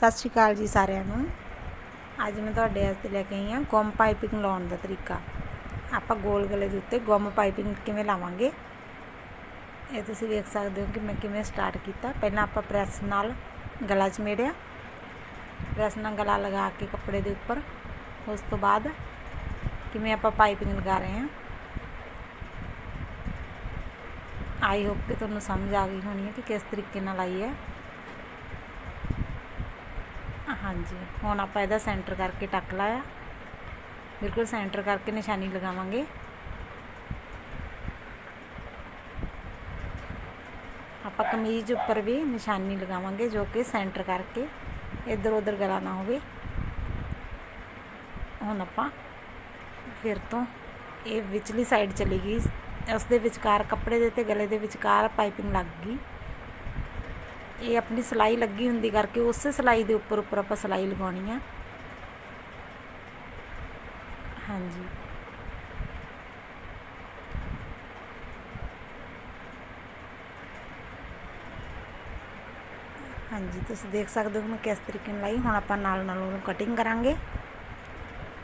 ਸਤਿ ਸ਼੍ਰੀ ਅਕਾਲ ਜੀ ਸਾਰਿਆਂ ਨੂੰ। ਅੱਜ ਮੈਂ ਤੁਹਾਡੇ ਵਾਸਤੇ ਲੈ ਕੇ ਆਈ ਹਾਂ ਗੁੰਮ ਪਾਈਪਿੰਗ ਲਾਉਣ ਦਾ ਤਰੀਕਾ। ਆਪਾਂ ਗੋਲ ਗਲੇ ਦੇ ਉੱਤੇ ਗੁੰਮ ਪਾਈਪਿੰਗ ਕਿਵੇਂ ਲਾਵਾਂਗੇ? ਇਹ ਤੁਸੀਂ ਵੇਖ ਸਕਦੇ ਹੋ ਕਿ ਮੈਂ ਕਿਵੇਂ ਸਟਾਰਟ ਕੀਤਾ। ਪਹਿਲਾਂ ਆਪਾਂ ਪ੍ਰੈਸ ਨਾਲ ਗਲਾ ਚਮੇੜਿਆ। ਪ੍ਰੈਸ ਨਾਲ ਗਲਾ ਲਗਾ ਕੇ ਕੱਪੜੇ ਦੇ ਉੱਪਰ। ਉਸ ਤੋਂ ਬਾਅਦ ਕਿਵੇਂ ਆਪਾਂ ਪਾਈਪਿੰਗ ਲਗਾ ਰਹੇ ਹਾਂ। ਆਈ ਹੋਪ ਕਿ ਤੁਹਾਨੂੰ ਸਮਝ ਆ ਗਈ ਹੋਣੀ ਹੈ ਕਿ ਕਿਸ ਤਰੀਕੇ ਨਾਲ ਆਈ ਹੈ। ਹਾਂਜੀ, ਹੁਣ ਆਪਾਂ ਇਹਦਾ ਸੈਂਟਰ ਕਰਕੇ ਟੱਕ ਲਾਇਆ। ਬਿਲਕੁਲ ਸੈਂਟਰ ਕਰਕੇ ਨਿਸ਼ਾਨੀ ਲਗਾਵਾਂਗੇ। ਆਪਾਂ ਕਮੀਜ਼ ਉੱਪਰ ਵੀ ਨਿਸ਼ਾਨੀ ਲਗਾਵਾਂਗੇ ਜੋ ਕਿ ਸੈਂਟਰ ਕਰਕੇ ਇੱਧਰ ਉੱਧਰ ਗਲਾ ਨਾ ਹੋਵੇ। ਹੁਣ ਆਪਾਂ ਫਿਰ ਤੋਂ ਇਹ ਵਿਚਲੀ ਸਾਈਡ ਚਲੀ ਗਈ। ਉਸ ਦੇ ਵਿਚਕਾਰ ਕੱਪੜੇ ਦੇ ਤੇ ਗਲੇ ਦੇ ਵਿਚਕਾਰ ਪਾਈਪਿੰਗ ਲੱਗ ਗਈ। ਇਹ ਆਪਣੀ ਸਲਾਈ ਲੱਗੀ ਹੁੰਦੀ ਕਰਕੇ ਉਸੇ ਸਲਾਈ ਦੇ ਉੱਪਰ ਉੱਪਰ ਆਪਾਂ ਸਲਾਈ ਲਗਾਉਣੀ ਆ। ਹਾਂਜੀ। ਹਾਂਜੀ, ਤੁਸੀਂ ਦੇਖ ਸਕਦੇ ਹੋ ਕਿ ਮੈਂ ਕਿਸ ਤਰੀਕੇ ਨਾਲ ਲਾਈ। ਹੁਣ ਆਪਾਂ ਨਾਲ ਨਾਲ ਉਹਨੂੰ ਕਟਿੰਗ ਕਰਾਂਗੇ।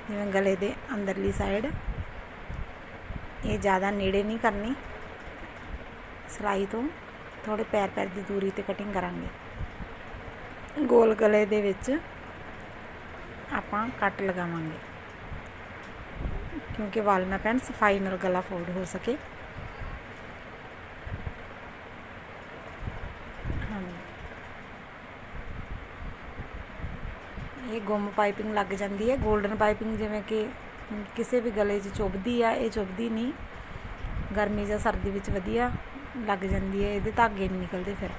ਜਿਵੇਂ ਗਲੇ ਦੇ ਅੰਦਰਲੀ ਸਾਈਡ ਇਹ ਜ਼ਿਆਦਾ ਨੇੜੇ ਨਹੀਂ ਕਰਨੀ। ਸਲਾਈ ਤੋਂ ਥੋੜੇ ਪੈਰ ਪੈਰ ਦੀ ਦੂਰੀ ਤੇ ਕਟਿੰਗ ਕਰਾਂਗੇ। ਗੋਲ ਗਲੇ ਦੇ ਵਿੱਚ ਆਪਾਂ ਕੱਟ ਲਗਾਵਾਂਗੇ। ਕਿਉਂਕਿ ਵਾਲ ਨਾ ਪੈਣ ਸਫ਼ਾਈ ਨਾਲ ਗਲਾ ਫੋਲਡ ਹੋ ਸਕੇ। ਇਹ ਗੁੰਮ ਪਾਈਪਿੰਗ ਲੱਗ ਜਾਂਦੀ ਹੈ। 골ਡਨ ਪਾਈਪਿੰਗ ਜਿਵੇਂ ਕਿ ਕਿਸੇ ਵੀ ਗਲੇ 'ਚ ਚੁੱਭਦੀ ਆ, ਇਹ ਚੁੱਭਦੀ ਨਹੀਂ। ਗਰਮੀ ਜਾਂ ਸਰਦੀ ਵਿੱਚ ਵਧੀਆ ਲੱਗ ਜਾਂਦੀ ਹੈ, ਇਹਦੇ ਧਾਗੇ ਨਹੀਂ ਨਿਕਲਦੇ ਫਿਰ।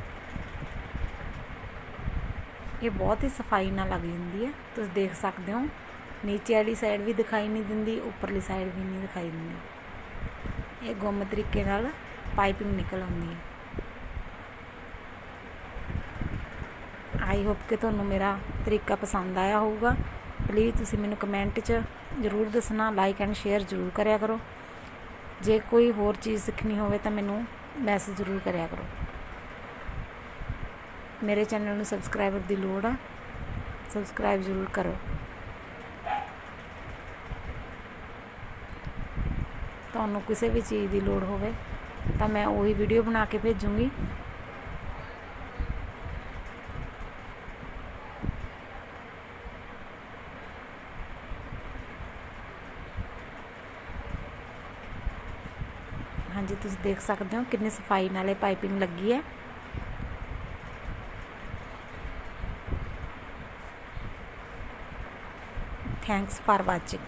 ਇਹ ਬਹੁਤ ਹੀ ਸਫ਼ਾਈ ਨਾਲ ਲੱਗ ਜਾਂਦੀ ਹੈ। ਤੁਸੀਂ ਦੇਖ ਸਕਦੇ ਹੋ, ਨੀਚੇ ਵਾਲੀ ਸਾਈਡ ਵੀ ਦਿਖਾਈ ਨਹੀਂ ਦਿੰਦੀ, ਉੱਪਰਲੀ ਸਾਈਡ ਵੀ ਨਹੀਂ ਦਿਖਾਈ ਦਿੰਦੀ। ਇਹ ਗੁੰਮ ਤਰੀਕੇ ਨਾਲ ਪਾਈਪਿੰਗ ਨਿਕਲ ਆਉਂਦੀ ਹੈ। ਆਈ ਹੋਪ ਕਿ ਤੁਹਾਨੂੰ ਮੇਰਾ ਤਰੀਕਾ ਪਸੰਦ ਆਇਆ ਹੋਊਗਾ। ਪਲੀਜ਼ ਤੁਸੀਂ ਮੈਨੂੰ ਕਮੈਂਟ 'ਚ ਜ਼ਰੂਰ ਦੱਸਣਾ ਲਾਈਕ ਐਂਡ ਸ਼ੇਅਰ ਜ਼ਰੂਰ ਕਰਿਆ ਕਰੋ। ਜੇ ਕੋਈ ਹੋਰ ਚੀਜ਼ ਸਿੱਖਣੀ ਹੋਵੇ ਤਾਂ ਮੈਨੂੰ ਮੈਸੇਜ ਜ਼ਰੂਰ ਕਰਿਆ ਕਰੋ। ਮੇਰੇ ਚੈਨਲ ਨੂੰ ਸਬਸਕ੍ਰਾਈਬਰ ਦੀ ਲੋੜ ਆ, ਸਬਸਕ੍ਰਾਈਬ ਜ਼ਰੂਰ ਕਰੋ। ਤੁਹਾਨੂੰ ਕਿਸੇ ਵੀ ਚੀਜ਼ ਦੀ ਲੋੜ ਹੋਵੇ ਤਾਂ ਮੈਂ ਉਹੀ ਵੀਡੀਓ ਬਣਾ ਕੇ ਭੇਜੂੰਗੀ। ਹਾਂਜੀ, ਤੁਸੀਂ ਦੇਖ ਸਕਦੇ ਹੋ ਕਿੰਨੀ ਸਫ਼ਾਈ ਨਾਲ ਇਹ ਪਾਈਪਿੰਗ ਲੱਗੀ ਹੈ। Thanks for watching